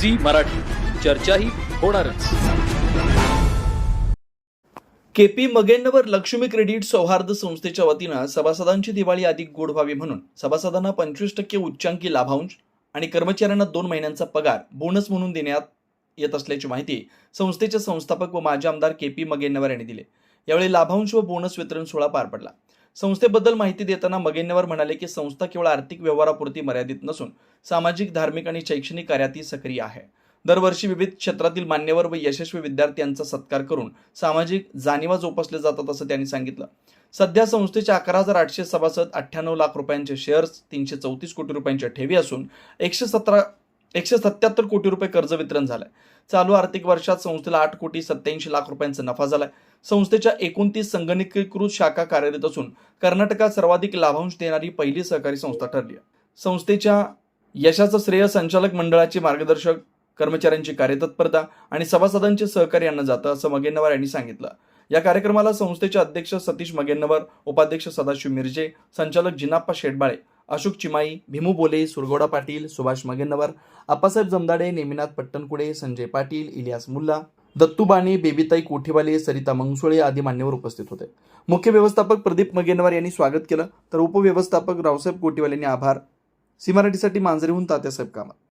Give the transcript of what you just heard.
Zee Marathi. चर्चाही होणारच. KP मगेंवर Lakshmi credit सौहार्द संस्थेच्या वतीनं सभासदांची दिवाळी अधिक गोड व्हावी म्हणून सभासदांना पंचवीस टक्के उच्चांकी लाभांश आणि कर्मचाऱ्यांना दोन महिन्यांचा पगार बोनस म्हणून देण्यात येत असल्याची माहिती संस्थेचे संस्थापक व माजी आमदार के पी मगेंनवर यांनी दिली. यावेळी लाभांश व बोनस वितरण सोहळा पार पडला. संस्थेबद्दल माहिती देताना मगेंनवर म्हणाले की संस्था केवळ आर्थिक व्यवहारापुरती मर्यादित नसून सामाजिक धार्मिक आणि शैक्षणिक कार्यातही सक्रिय आहे. दरवर्षी विविध क्षेत्रातील मान्यवर व यशस्वी विद्यार्थ्यांचा सत्कार करून सामाजिक जाणीवा जोपासल्या जातात असं त्यांनी सांगितलं. सध्या संस्थेच्या अकरा हजार आठशे सभासद अठ्ठ्याण्णव लाख रुपयांचे शेअर्स तीनशे चौतीस कोटी रुपयांच्या ठेवी असून एकशे सतरा एकशे सत्याहत्तर कोटी रुपये कर्ज वितरण झालंय. चालू आर्थिक वर्षात संस्थेला आठ कोटी सत्याऐंशी लाख रुपयांचा नफा झालाय. संस्थेच्या एकोणतीस संगणकीकृत शाखा कार्यरत असून कर्नाटकात सर्वाधिक लाभांश देणारी पहिली सहकारी संस्था ठरली आहे. संस्थेच्या यशाचं श्रेय संचालक मंडळाचे मार्गदर्शक कर्मचाऱ्यांची कार्यतत्परता आणि सभासदांचे सहकार्य यांना जातं असं मगेन्नवर यांनी सांगितलं. या कार्यक्रमाला संस्थेचे अध्यक्ष सतीश मगेन्नवर उपाध्यक्ष सदाशिव मिरजे संचालक जिनाप्पा शेटबाळे अशोक चिमाई भीमू बोले सुरगोडा पाटील सुभाष मगेन्नवर आप्पासाहेब जमदाडे नेमिनाथ पट्टणकुडे संजय पाटील इलियास मुल्ला दत्तू बाणे बेबीताई कोठेवाले सरिता मंगसुळे आदी मान्यवर उपस्थित होते. मुख्य व्यवस्थापक प्रदीप मगेनवर यांनी स्वागत केलं. तर उपव्यवस्थापक रावसाहेब कोठेवाले यांनी आभार. सी मराठीसाठी मांजरीहून तात्यासाहेब कामत.